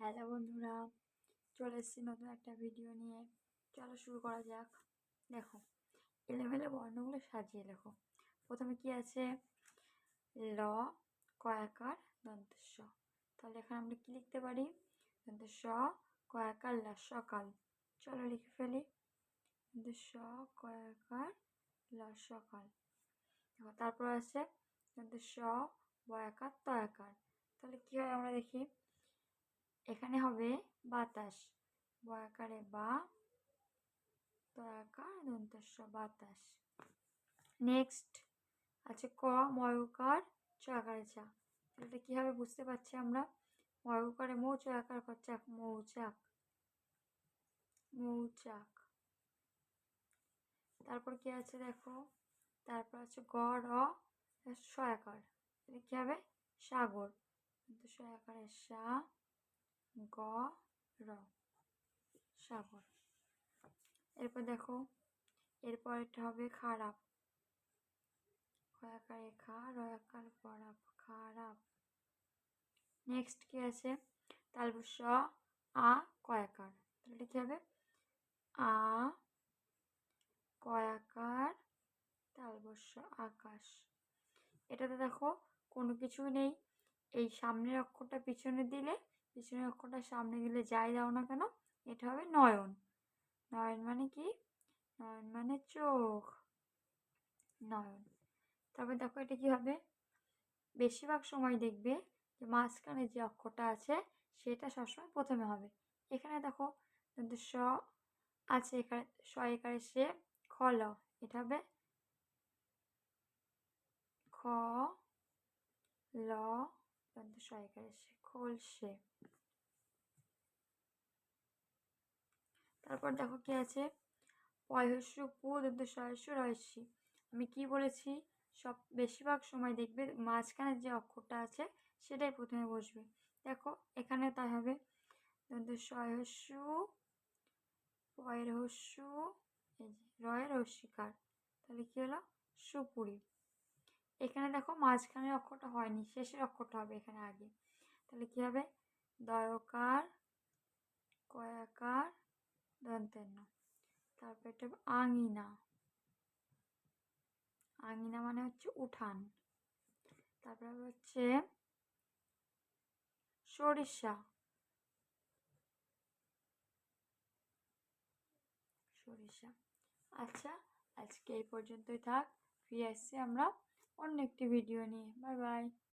Hello বন্ধুরা, চলে এসেছি নতুন একটা ভিডিও নিয়ে। চলো শুরু করা যাক। দেখো, এলেমেলে বর্ণগুলো সাজিয়ে লেখো প্রথমে কি আছে? ল কয়াকার দন্তস্ব। তাহলে এখানে আমরা কি লিখতে পারি? দন্ত স কয়াকার ল, সকাল। চলো লিখে ফেলি। দন্ত স কয়াকার ল, সকাল। দেখো, তারপর আছে দন্ত স বয়াকার তয়াকার তাহলে কী হয় আমরা দেখি? এখানে হবে বাতাস। বয়াকারে বা তয়াকার দন্তস্ব, বাতাস। নেক্সট আছে ক ময়কার চা তাহলে কী হবে বুঝতে পারছি আমরা? ময়কারে মৌ চয়াকার চাক মৌচাক। মৌচাক। তারপর কি আছে দেখো? তারপর আছে গ, র সয়াকার তাহলে কী হবে সাগর। কিন্তু সয়াকারের সা গ র সাগর। এরপর দেখো, এরপর এটা হবে খারাপ। খয়াকারে খা রয়াকার পরাপ খারাপ। নেক্সট কি আছে? তারপর স আ কয়াকার তাহলে কি হবে, আ কয়াকার তালবস্য আকাশ। এটাতে দেখো কোনো কিছু নেই। এই সামনের অক্ষরটা পিছনে দিলে, পিছনের অক্ষরটা সামনে দিলে যাই দাও না কেন, এটা হবে নয়ন। নয়ন মানে কি? নয়ন মানে চোখ। নয়ন। তারপর দেখো এটা কি হবে? বেশিরভাগ সময় দেখবে যে মাঝখানে যে অক্ষরটা আছে, সেটা সবসময় প্রথমে হবে। এখানে দেখো, কিন্তু স আছে এখানে, স এখানে সে খ ল, এটা হবে খ ল দন্ত স এখানে সে খোলসে তারপর দেখো কি আছে পয়স্য পু দন্ত সয়স্য রয়সী আমি কি বলেছি সব বেশিরভাগ সময় দেখবে মাঝখানে যে অক্ষরটা আছে সেটাই প্রথমে বসবে দেখো এখানে তাই হবে দন্ত সয়স্য পয়ের হস্য রয়ের হস্যিকার তাহলে কী হলো সুপুরি এখানে দেখো মাঝখানের অক্ষরটা হয়নি, শেষের অক্ষরটা হবে এখানে আগে। তাহলে কী হবে? দয়কার, কয়াকার দন্তের ন তারপর এটা আঙিনা। আঙিনা মানে হচ্ছে উঠান। তারপরে হচ্ছে সরিষা। সরিষা। আচ্ছা আজকে এই পর্যন্তই থাক। ফিরে আসছি আমরা অন্য একটি ভিডিও নিয়ে। Bye bye